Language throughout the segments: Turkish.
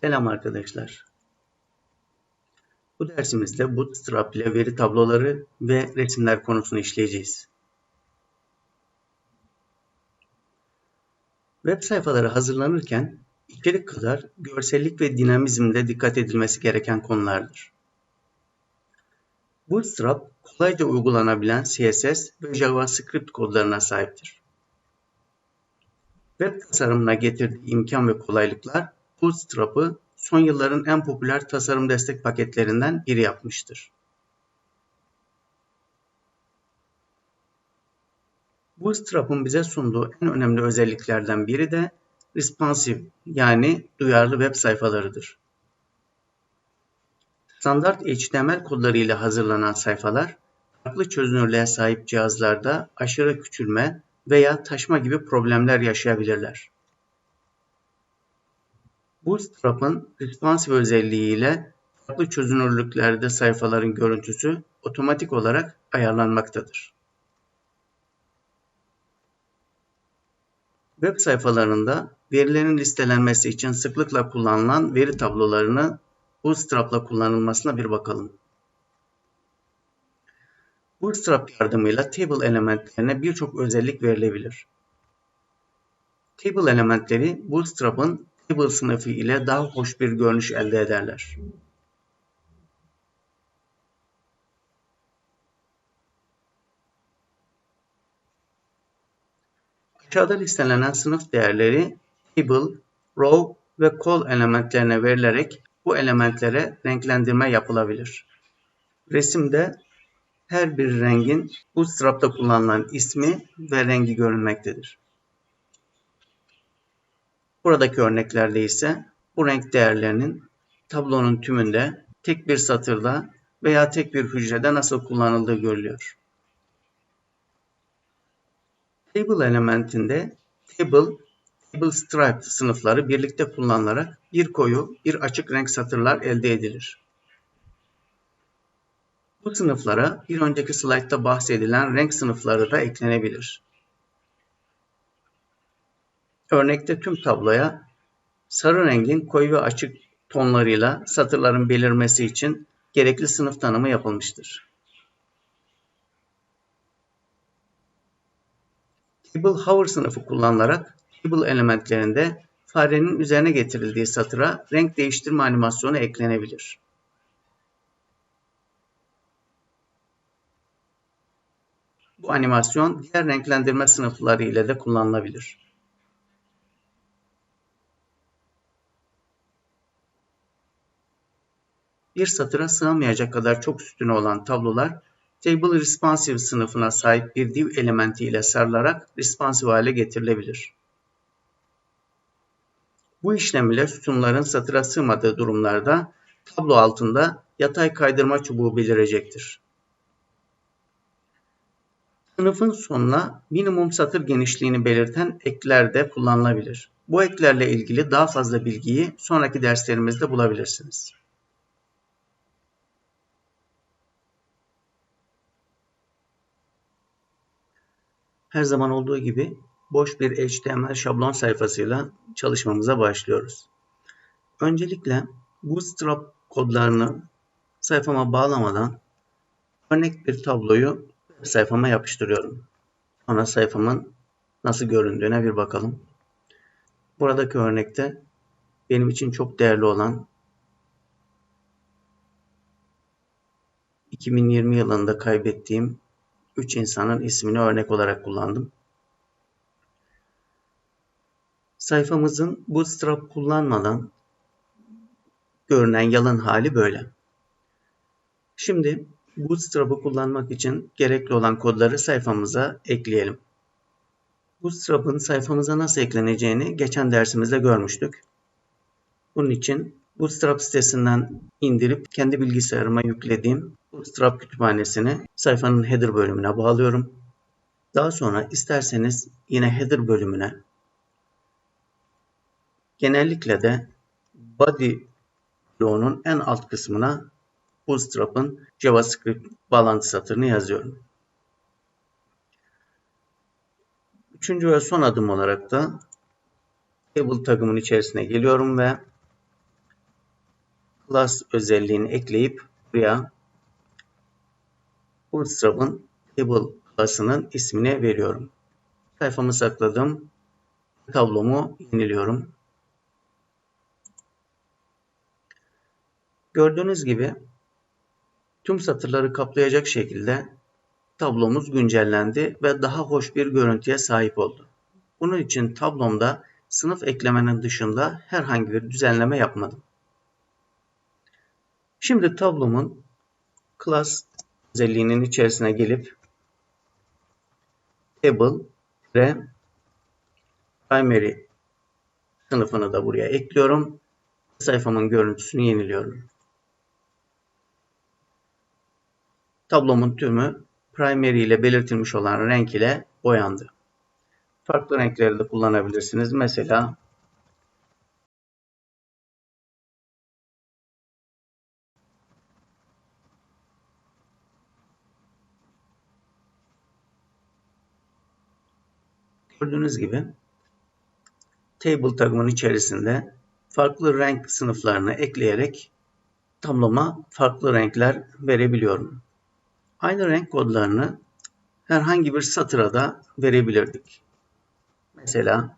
Selam arkadaşlar. Bu dersimizde Bootstrap ile veri tabloları ve resimler konusunu işleyeceğiz. Web sayfaları hazırlanırken içerik kadar görsellik ve dinamizmde dikkat edilmesi gereken konulardır. Bootstrap kolayca uygulanabilen CSS ve JavaScript kodlarına sahiptir. Web tasarımına getirdiği imkan ve kolaylıklar Bootstrap'ı son yılların en popüler tasarım destek paketlerinden biri yapmıştır. Bootstrap'ın bize sunduğu en önemli özelliklerden biri de responsive yani duyarlı web sayfalarıdır. Standart HTML kodlarıyla hazırlanan sayfalar farklı çözünürlüğe sahip cihazlarda aşırı küçülme veya taşma gibi problemler yaşayabilirler. Bootstrap'ın responsive özelliğiyle farklı çözünürlüklerde sayfaların görüntüsü otomatik olarak ayarlanmaktadır. Web sayfalarında verilerin listelenmesi için sıklıkla kullanılan veri tablolarını Bootstrap'la kullanılmasına bir bakalım. Bootstrap yardımıyla table elementlerine birçok özellik verilebilir. Table elementleri Bootstrap'ın table sınıfı ile daha hoş bir görünüş elde ederler. Aşağıda listelenen sınıf değerleri table, row ve col elementlerine verilerek bu elementlere renklendirme yapılabilir. Resimde her bir rengin Bootstrap'ta kullanılan ismi ve rengi görünmektedir. Buradaki örneklerde ise bu renk değerlerinin tablonun tümünde tek bir satırda veya tek bir hücrede nasıl kullanıldığı görülüyor. Table elementinde table, table stripe sınıfları birlikte kullanılarak bir koyu, bir açık renk satırlar elde edilir. Bu sınıflara bir önceki slaytta bahsedilen renk sınıfları da eklenebilir. Örnekte tüm tabloya sarı rengin koyu ve açık tonlarıyla satırların belirmesi için gerekli sınıf tanımı yapılmıştır. Table Hover sınıfı kullanılarak table elementlerinde farenin üzerine getirildiği satıra renk değiştirme animasyonu eklenebilir. Bu animasyon diğer renklendirme sınıfları ile de kullanılabilir. Bir satıra sığamayacak kadar çok sütunu olan tablolar Table Responsive sınıfına sahip bir div elementi ile sarılarak responsive hale getirilebilir. Bu işlem ile sütunların satıra sığmadığı durumlarda tablo altında yatay kaydırma çubuğu belirecektir. Sınıfın sonuna minimum satır genişliğini belirten ekler de kullanılabilir. Bu eklerle ilgili daha fazla bilgiyi sonraki derslerimizde bulabilirsiniz. Her zaman olduğu gibi boş bir HTML şablon sayfasıyla çalışmamıza başlıyoruz. Öncelikle Bootstrap kodlarını sayfama bağlamadan örnek bir tabloyu sayfama yapıştırıyorum. Ana sayfamın nasıl göründüğüne bir bakalım. Buradaki örnekte benim için çok değerli olan 2020 yılında kaybettiğim 3 insanın ismini örnek olarak kullandım. Sayfamızın Bootstrap kullanmadan görünen yalın hali böyle. Şimdi Bootstrap'ı kullanmak için gerekli olan kodları sayfamıza ekleyelim. Bootstrap'ın sayfamıza nasıl ekleneceğini geçen dersimizde görmüştük. Bunun için Bootstrap sitesinden indirip kendi bilgisayarıma yüklediğim Bootstrap kütüphanesini sayfanın header bölümüne bağlıyorum. Daha sonra isterseniz yine header bölümüne genellikle de body bloğunun en alt kısmına Bootstrap'ın JavaScript bağlantı satırını yazıyorum. Üçüncü ve son adım olarak da table tagımın içerisine geliyorum ve class özelliğini ekleyip buraya Bootstrap'ın table class'ının ismini veriyorum. Sayfamı sakladım. Tablomu yeniliyorum. Gördüğünüz gibi tüm satırları kaplayacak şekilde tablomuz güncellendi ve daha hoş bir görüntüye sahip oldu. Bunun için tablomda sınıf eklemenin dışında herhangi bir düzenleme yapmadım. Şimdi tablomun class özelliğinin içerisine gelip table ve primary sınıfını da buraya ekliyorum. Sayfamın görüntüsünü yeniliyorum. Tablomun tümü primary ile belirtilmiş olan renk ile boyandı. Farklı renkleri de kullanabilirsiniz. Mesela Gördüğünüz gibi table tagımın içerisinde farklı renk sınıflarını ekleyerek tabloma farklı renkler verebiliyorum. Aynı renk kodlarını herhangi bir satıra da verebilirdik. Mesela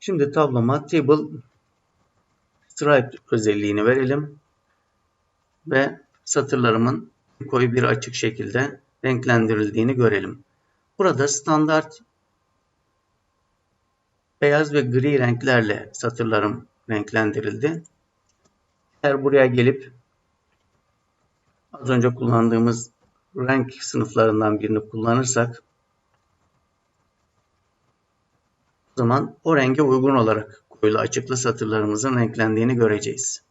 Şimdi tabloma table stripe özelliğini verelim. Ve satırlarımın koyu bir açık şekilde renklendirildiğini görelim. Burada standart beyaz ve gri renklerle satırlarım renklendirildi. Eğer buraya gelip az önce kullandığımız renk sınıflarından birini kullanırsak zaman o renge uygun olarak koyulu açıklı satırlarımızın renklendiğini göreceğiz.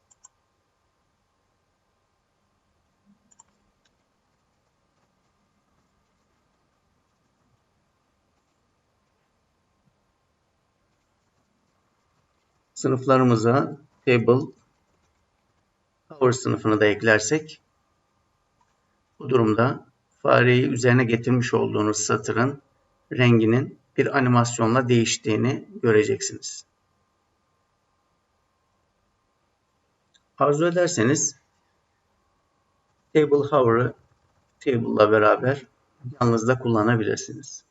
Sınıflarımıza table power sınıfını da eklersek bu durumda fareyi üzerine getirmiş olduğunuz satırın renginin bir animasyonla değiştiğini göreceksiniz. Arzu ederseniz Table Hover'ı Table'la beraber yalnız da kullanabilirsiniz.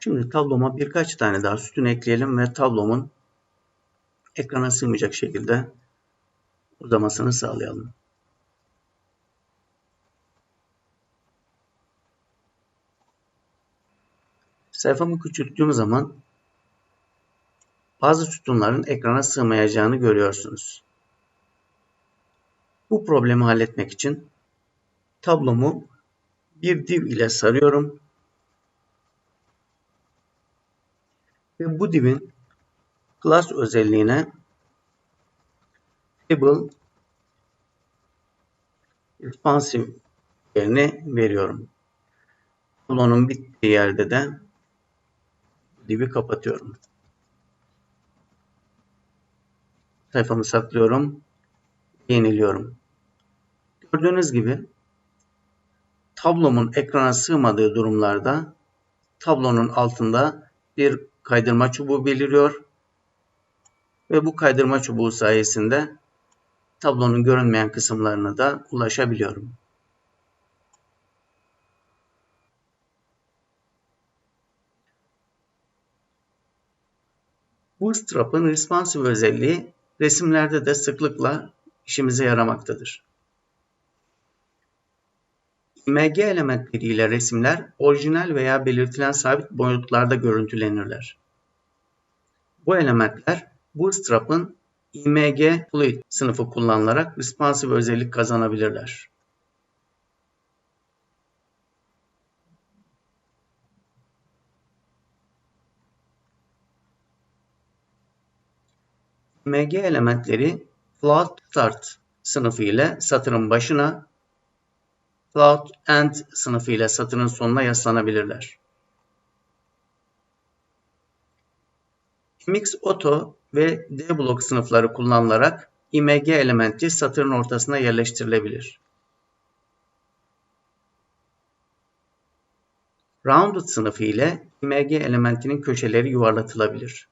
Şimdi tabloma birkaç tane daha sütun ekleyelim ve tablomun ekrana sığmayacak şekilde uzamasını sağlayalım. Sayfamı küçülttüğüm zaman bazı sütunların ekrana sığmayacağını görüyorsunuz. Bu problemi halletmek için tablomu bir div ile sarıyorum. Ve bu divin class özelliğine table responsive yerini veriyorum. Tablonun bittiği yerde de divi kapatıyorum. Sayfamı saklıyorum. Yeniliyorum. Gördüğünüz gibi tablomun ekrana sığmadığı durumlarda tablonun altında bir kaydırma çubuğu beliriyor ve bu kaydırma çubuğu sayesinde tablonun görünmeyen kısımlarına da ulaşabiliyorum. Bootstrap'ın responsive özelliği resimlerde de sıklıkla işimize yaramaktadır. IMG elementleriyle resimler orijinal veya belirtilen sabit boyutlarda görüntülenirler. Bu elementler Bootstrap'ın IMG Fluid sınıfı kullanılarak responsive özellik kazanabilirler. MG elementleri float start sınıfı ile satırın başına, float end sınıfı ile satırın sonuna yaslanabilirler. Mix Auto ve D-Block sınıfları kullanılarak img elementi satırın ortasına yerleştirilebilir. Rounded sınıfı ile img elementinin köşeleri yuvarlatılabilir.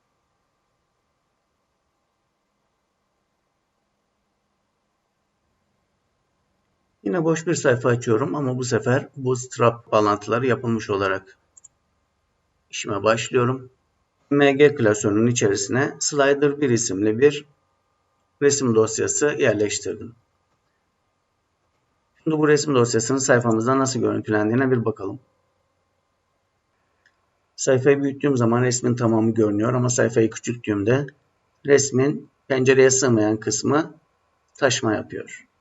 Yine boş bir sayfa açıyorum ama bu sefer Bootstrap bağlantıları yapılmış olarak işime başlıyorum. MG klasörünün içerisine Slider 1 isimli bir resim dosyası yerleştirdim. Şimdi bu resim dosyasının sayfamızda nasıl görüntülendiğine bir bakalım. Sayfayı büyüttüğüm zaman resmin tamamı görünüyor ama sayfayı küçülttüğümde resmin pencereye sığmayan kısmı taşma yapıyor.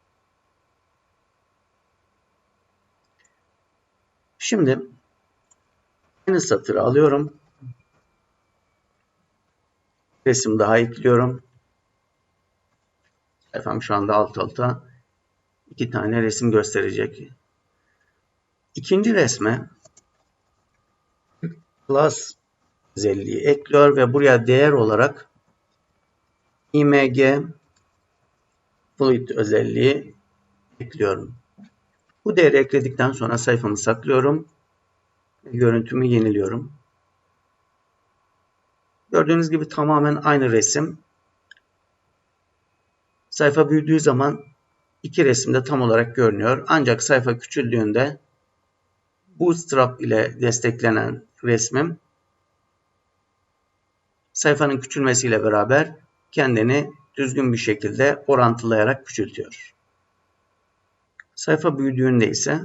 Şimdi aynı satırı alıyorum. Resim daha ekliyorum. Sayfam şu anda alt alta iki tane resim gösterecek. İkinci resme plus özelliği ekliyor ve buraya değer olarak img fluid özelliği ekliyorum. Bu değeri ekledikten sonra sayfamı saklıyorum. Görüntümü yeniliyorum. Gördüğünüz gibi tamamen aynı resim. Sayfa büyüdüğü zaman iki resimde tam olarak görünüyor. Ancak sayfa küçüldüğünde Bootstrap ile desteklenen resmim sayfanın küçülmesiyle beraber kendini düzgün bir şekilde orantılayarak küçültüyor. Sayfa büyüdüğünde ise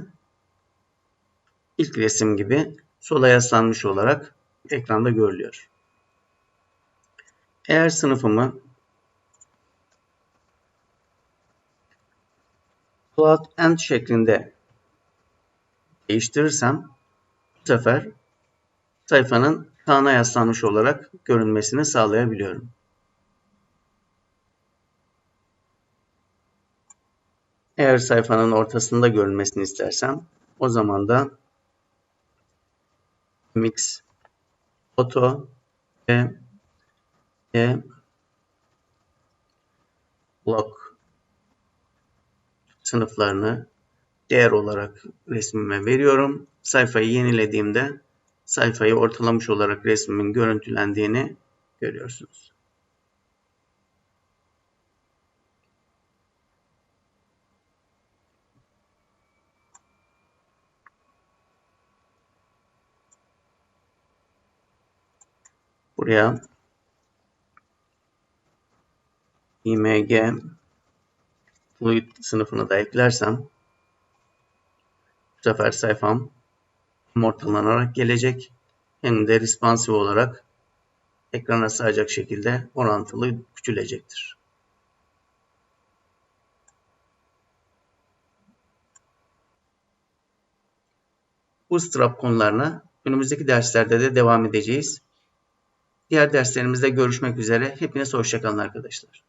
ilk resim gibi sola yaslanmış olarak ekranda görülüyor. Eğer sınıfımı Cloud End şeklinde değiştirirsem bu sefer sayfanın sağına yaslanmış olarak görünmesini sağlayabiliyorum. Eğer sayfanın ortasında görünmesini istersem o zaman da mix auto ve e block sınıflarını değer olarak resmime veriyorum. Sayfayı yenilediğimde sayfayı ortalamış olarak resmimin görüntülendiğini görüyorsunuz. Buraya img fluid sınıfını da eklersem bu sefer sayfam hem gelecek hem de responsive olarak ekrana sığacak şekilde orantılı küçülecektir. Bootstrap konularına önümüzdeki derslerde de devam edeceğiz. Diğer derslerimizde görüşmek üzere. Hepiniz hoşçakalın arkadaşlar.